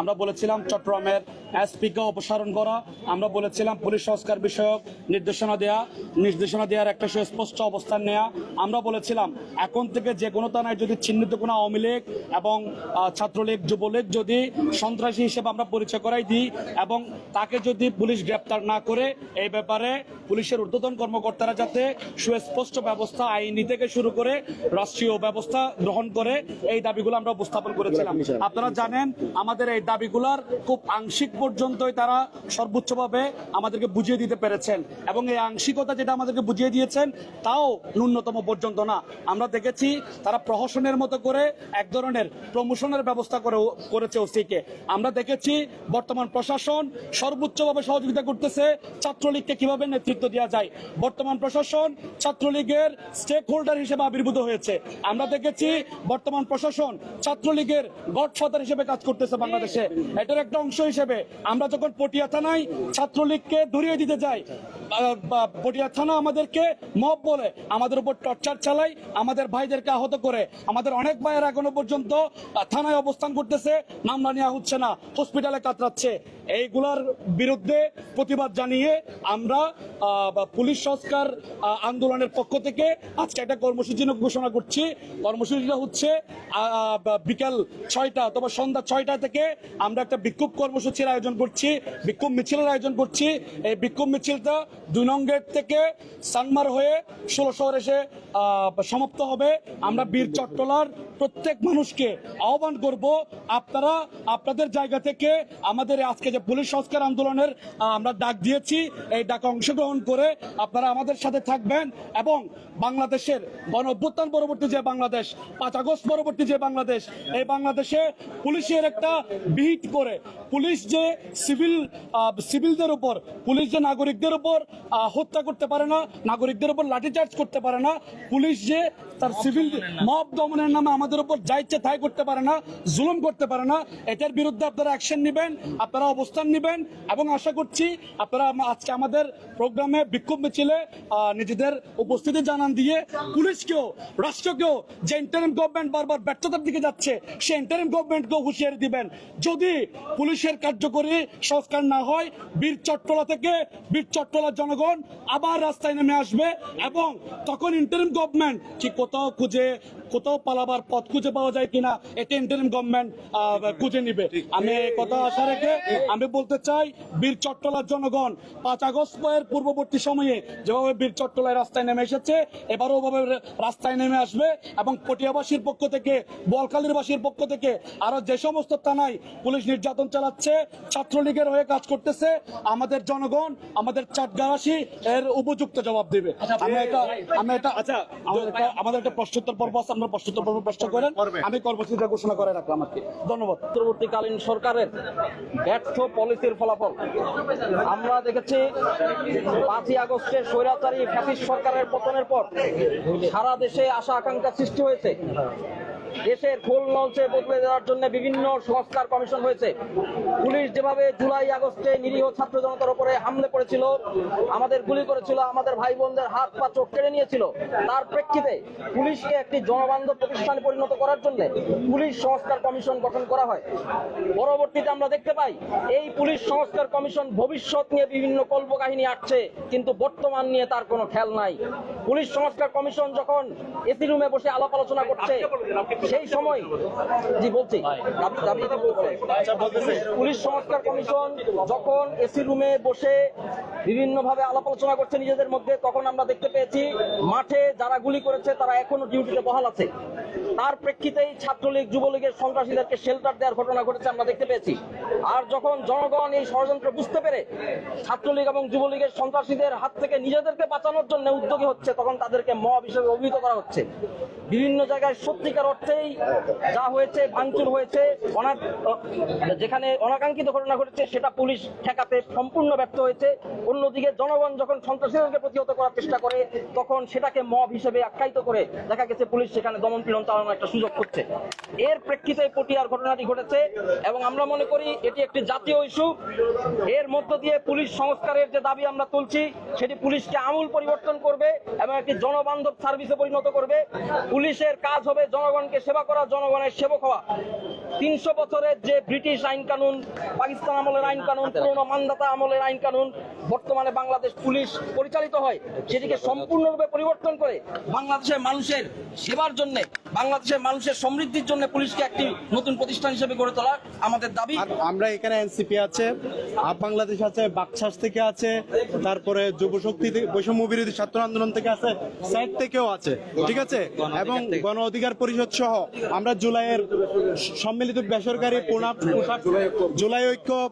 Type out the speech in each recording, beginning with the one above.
আমরা বলেছিলাম চট্টগ্রামের এসপিকে অপসারণ করা আমরা বলেছিলাম পুলিশ সংস্কার বিষয়ক নির্দেশনা দেয়া নির্দেশনা দেওয়ার একটা সুস্পষ্ট অবস্থান নেয়া। আমরা বলেছিলাম এখন থেকে যে কোনো থানায় যদি চিহ্নিত কোনো আওয়ামী লীগ এবং ছাত্রলীগ যুবলীগ যদি সন্ত্রাসী হিসেবে আমরা পরিচয় করাই দিই এবং তাকে যদি পুলিশ গ্রেপ্তার না করে এই ব্যাপারে পুলিশের ঊর্ধ্বতন কর্মকর্তারা যাতে সুস্পষ্ট ব্যবস্থা আইনি থেকে শুরু করে রাষ্ট্রীয় ব্যবস্থা গ্রহণ করে এই দাবিগুলো আমরা উপস্থাপন করেছিলাম। আপনারা জানেন আমাদের এই দাবিগুলার খুব আংশিক পর্যন্তই তারা সর্বোচ্চভাবে আমাদেরকে বুঝিয়ে দিতে পেরেছেন। এবং এই আংশিকতা যেটা আমাদেরকে বুঝিয়ে দিয়েছেন, তাও ন্যূনতম পর্যন্ত না। আমরা দেখেছি তারা প্রহসনের মতো করে এক ধরনের প্রমোশনের ব্যবস্থা করে করেছে ওসিকে। আমরা দেখেছি বর্তমান প্রশাসন সর্বোচ্চভাবে সহযোগিতা করতেছে ছাত্রলীগকে কীভাবে নেতৃত্ব দেওয়া যায়। বর্তমান প্রশাসন ছাত্রলীগের স্টেক হোল্ডার হিসেবে আবির্ভূত হয়েছে। আমরা দেখেছি বর্তমান প্রশাসন ছাত্রলীগের গডফাদার হিসেবে কাজ করতেছে বাংলাদেশে। এটার একটা অংশ হিসেবে আমরা যখন পটিয়া থানায় ছাত্রলীগকে ধরিয়ে দিতে যাই পটিয়া থানা আমাদেরকে মব বলে, আমাদের উপর টর্চার চালাই আমাদের ভাইদেরকে আহত করে, আমাদের অনেক ভাইয়ের এখনও পর্যন্ত থানায় অবস্থান করতেছে, মামলা নেওয়া হচ্ছে না, হসপিটালে কাতরাচ্ছে। এইগুলার বিরুদ্ধে প্রতিবাদ জানিয়ে আমরা পুলিশ সংস্কার আন্দোলনের পক্ষ থেকে আজকে একটা কর্মসূচি ঘোষণা করছি। কর্মসূচিটা হচ্ছে বিকাল ছয়টা অথবা সন্ধ্যা ছয়টা থেকে আমরা একটা বিক্ষোভ কর্মসূচির আয়োজন করছি, বিক্ষোভ মিছিলের আয়োজন করছি। এই বিক্ষোভ মিছিলটা দুই নং গেট থেকে সানমার হয়ে ষোলো শহর এসে সমাপ্ত হবে। আমরা বীর চট্টলার প্রত্যেক মানুষকে আহ্বান করব, আপনারা আপনাদের জায়গা থেকে আমাদের আজকে যে পুলিশ সংস্কার আন্দোলনের আমরা ডাক দিয়েছি এই ডাকে অংশগ্রহণ করে আপনারা আমাদের সাথে থাকবেন এবং বাংলাদেশের গণ অভ্যুত্থান পরবর্তী যে বাংলাদেশ পাঁচ আগস্ট পরবর্তী যে বাংলাদেশ এই বাংলাদেশে পুলিশের একটা বিহিত করে পুলিশ যে সিভিল সিভিলদের উপর পুলিশ যে নাগরিকদের উপর হত্যা করতে পারে না নাগরিকদের উপর লাঠিচার্জ করতে পারে না পুলিশ যে তার সিভিল মব দমনের নামে আমাদের উপর যা ইচ্ছে তাই করতে পারে না জুলুম করতে পারে না এটার বিরুদ্ধে আপনারা অ্যাকশন নেবেন আপনারা অবস্থান নেবেন এবং আশা করছি আপনারা আজকে আমাদের প্রোগ্রামে বিক্ষোভ মিছিলে নিজেদের উপস্থিতি জানান দিয়ে পুলিশকেও, রাষ্ট্রকেও যে ইন্টারিম গভর্নমেন্ট বারবার ব্যর্থতার দিকে যাচ্ছে, সে ইন্টারিম গভর্নমেন্টকেও হুঁশিয়ারি দিবেন। যদি পুলিশের কার্যকরী সংস্কার না হয়, বীর চট্টলা থেকে বীর চট্টলার জনগণ আবার রাস্তায় নেমে আসবে এবং তখন ইন্টারিম গভর্নমেন্ট কি কোথাও খুঁজে কোথাও পালাবার পথ খুঁজে পাওয়া যায় কিনা এটা ইন্টারিম গভর্নমেন্ট খুঁজে নিবে। আমি কথা আশা রেখে আমি বলতে চাই বীর চট্টলার জনগণ পাঁচ আগস্ট এর পূর্ববর্তী সময়ে যেভাবে বীর চট্টলায় রাস্তায় নেমে এসেছে এবারও ওভাবে রাস্তায় নেমে আসবে এবং পটিয়াবাসীর পক্ষ থেকে বোয়ালখালীর বাসীর পক্ষ থেকে আরও যে সমস্ত থানায় পুলিশ নির্যাতন চালাচ্ছে ছাত্রলীগের হয়ে কাজ করতেছে আমাদের জনগণ আমাদের চাটগারাসী এর উপযুক্ত জবাব দিবে। আমি এটা আমি এটা আচ্ছা আমাদের একটা আমাদের একটা প্রশ্নোত্তর পর্ব আছে আমরা প্রশ্নোত্তর পর্ব প্রশ্ন করেন আমি কর্মসূচিটা ঘোষণা করে রাখলাম আর কি ধন্যবাদ। পরবর্তীকালীন সরকারের ব্যর্থ পলিসির ফলাফল। আমরা দেখেছি পাঁচই আগস্টে স্বৈরাচারী ফ্যাসিস্ট সরকারের পতনের পর সারা দেশে আশা আকাঙ্ক্ষা সৃষ্টি হয়েছে। দেশের খোল নলচে বদলে দেওয়ার জন্য বিভিন্ন সংস্কার কমিশন হয়েছে। পুলিশ যেভাবে জুলাই আগস্টে নিরীহ ছাত্র জনতার উপরে হামলে পড়েছিল আমাদের গুলি করেছিল, আমাদের ভাই বোনদের হাত পা চোখ কেড়ে নিয়েছিল, তার প্রেক্ষিতে পুলিশকে একটি জনবান্ধব প্রতিষ্ঠানে পরিণত করার জন্য পুলিশ সংস্কার কমিশন গঠন করা হয়। পরবর্তীতে আমরা দেখতে পাই, এই পুলিশ সংস্কার কমিশন ভবিষ্যৎ নিয়ে বিভিন্ন কল্পকাহিনী আসছে কিন্তু বর্তমান নিয়ে তার কোনো খেয়াল নাই। পুলিশ সংস্কার কমিশন যখন এসি রুমে বসে আলাপ আলোচনা করছে সেই সময় জি বলছি। বলছে। পুলিশ সংস্কার কমিশন যখন এসি রুমে বসে বিভিন্ন ভাবে আলাপ আলোচনা করছে নিজেদের মধ্যে তখন আমরা দেখতে পেয়েছি মাঠে যারা গুলি করেছে তারা এখনও ডিউটিতে বহাল আছে। তার প্রেক্ষিতেই ছাত্রলীগ যুবলীগের সন্ত্রাসীদেরকে শেল্টার দেওয়ার ঘটনা ঘটেছে, আমরা দেখতে পেয়েছি। আর যখন জনগণ এই ষড়যন্ত্র বুঝতে পেরে ছাত্রলীগ এবং যুবলীগের সন্ত্রাসীদের হাত থেকে নিজেদেরকে বাঁচানোর জন্য উদ্যোগী হচ্ছে, তখন তাদেরকে মব হিসেবে অভিহিত করা হচ্ছে। বিভিন্ন জায়গায় সত্যিকার অর্থেই যা হয়েছে, ভাঙচুর হয়েছে যেখানে অনাকাঙ্ক্ষিত ঘটনা ঘটেছে, সেটা পুলিশ ঠেকাতে সম্পূর্ণ ব্যর্থ হয়েছে। অন্যদিকে জনগণ যখন সন্ত্রাসীদেরকে প্রতিহত করার চেষ্টা করে, তখন সেটাকে মব হিসেবে আখ্যায়িত করে দেখা গেছে পুলিশ সেখানে দমন পীড়ন একটা সুযোগ করছে এর প্রেক্ষিতে পটিয়ার ঘটনাটি ঘটেছে এবং আমরা মনে করি এটি একটি জাতীয় ইস্যু। এর মধ্য দিয়ে পুলিশ সংস্কারের যে দাবি আমরা তুলছি, সেটি পুলিশকে আমূল পরিবর্তন করবে এবং একটি জনবান্ধব সার্ভিসে পরিণত করবে। পুলিশের কাজ হবে জনগণকে সেবা করা, জনগণের সেবক হওয়া। তিনশো বছরের যে ব্রিটিশ আইন কানুন পাকিস্তান আমলের আইন কানুন পুরনো মান্দাতা আমলের আইন কানুন বর্তমানে বাংলাদেশ পুলিশ পরিচালিত হয় সেটিকে সম্পূর্ণরূপে পরিবর্তন করে বাংলাদেশের মানুষের সেবার জন্য বাংলাদেশের মানুষের সমৃদ্ধির জন্য পুলিশকে একটি নতুন প্রতিষ্ঠান হিসেবে গড়ে তোলা আমাদের দাবি। আমরা এখানে এনসিপি আছে আপ বাংলাদেশ আছে বাকশাস থেকে আছে তারপরে যুব শক্তি থেকে বৈষম্য বিরোধী ছাত্র আন্দোলন থেকে আছে সাইড থেকেও আছে ঠিক আছে? এবং গণ অধিকার পরিষদ সহ আমরা জুলাইয়ের সম্মিলিত বেসরকারি পোনা- পোশাক জুলাই ঐক্য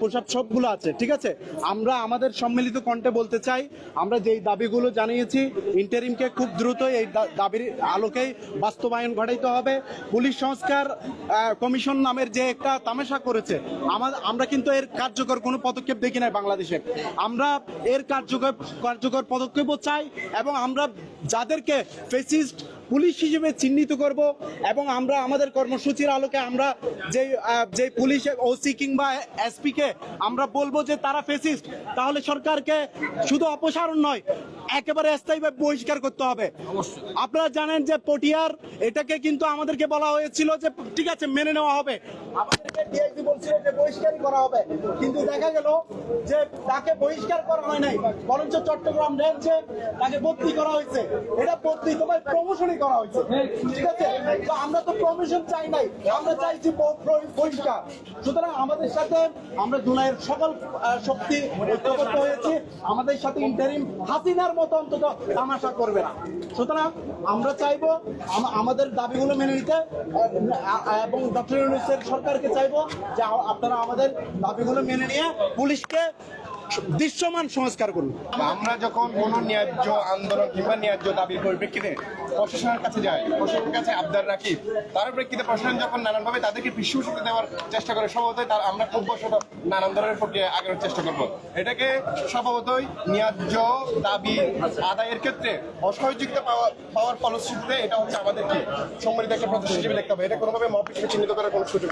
পোশাক সবগুলো আছে, ঠিক আছে? আমরা আমাদের সম্মিলিত কণ্ঠে বলতে চাই, আমরা যেই দাবিগুলো জানিয়েছি ইন্টারিমকে খুব দ্রুত এই দাবির আলোকেই বাস্তবায়ন ঘটাইতে হবে। পুলিশ সংস্কার কমিশন নামের যে একটা তামাশা করেছে, আমা- আমরা কিন্তু এর কার্যকর কোনো পদক্ষেপ দেখি নাই বাংলাদেশে। আমরা এর কার্যকর কার্যকর পদক্ষেপও চাই এবং আমরা যাদেরকে ফেসিস্ট পুলিশ হিসেবে চিহ্নিত করব এবং আমরা আমাদের কর্মসূচির আলোকে আমরা যে যে পুলিশ ওসি কিংবা এসপিকে আমরা বলব যে তারা ফেসিস্ট তাহলে সরকারকে শুধু অপসারণ নয় একেবারে স্থায়ীভাবে বহিষ্কার করতে হবে। আপনারা জানেন যে পটিয়ার এটাকে কিন্তু আমাদেরকে বলা হয়েছিল যে ঠিক আছে মেনে নেওয়া হবে। আমাদেরকে বলছিল যে বহিষ্কারই করা হবে। কিন্তু দেখা গেল যে তাকে বহিষ্কার করা হয় নাই, বরঞ্চ চট্টগ্রাম তাকে বদলি করা হয়েছে, এটা বদলি তোমার প্রমোশনই করা হয়েছে। ঠিক আছে? তো আমরা তো প্রমোশন চাই নাই, আমরা চাইছি বহিষ্কার। সুতরাং আমাদের সাথে আমরা সকল শক্তি ঐক্যবদ্ধ হয়েছি। আমাদের সাথে ইন্টারিম হাসিনার মতো অন্তত তামাশা করবে না। সুতরাং আমরা চাইব, আম- আমাদের দাবিগুলো মেনে নিতে এবং ডক্টর ইউনুসের সরকারকে চাইব যে আপনারা আমাদের দাবিগুলো মেনে নিয়ে পুলিশকে দৃশ্যমান সংস্কার করুন। আমরা যখন কোনো ন্যায্য আন্দোলন কিংবা ন্যায্য দাবির পরিপ্রেক্ষিতে প্রশাসনের কাছে যাই, প্রশাসনের কাছে আবদার রাখি, তার প্রেক্ষিতে প্রশাসন যখন নানানভাবে তাদেরকে পৃষ্ঠপোষকতা দেওয়ার চেষ্টা করে, স্বভাবতই তার আমরা খুব বছর নানান ধরনের প্রক্রিয়া আগানোর চেষ্টা করব। এটাকে স্বভাবতই ন্যায্য দাবি আদায়ের ক্ষেত্রে অসহযোগিতা পাওয়া, পাওয়ার ফলশ্রুতিতে এটা হচ্ছে আমাদেরকে সম্মিলিত একটা প্রচেষ্টা হিসেবে দেখতে হবে। এটা কোনোভাবে মহাপিসকে চিহ্নিত করার কোনো সুযোগ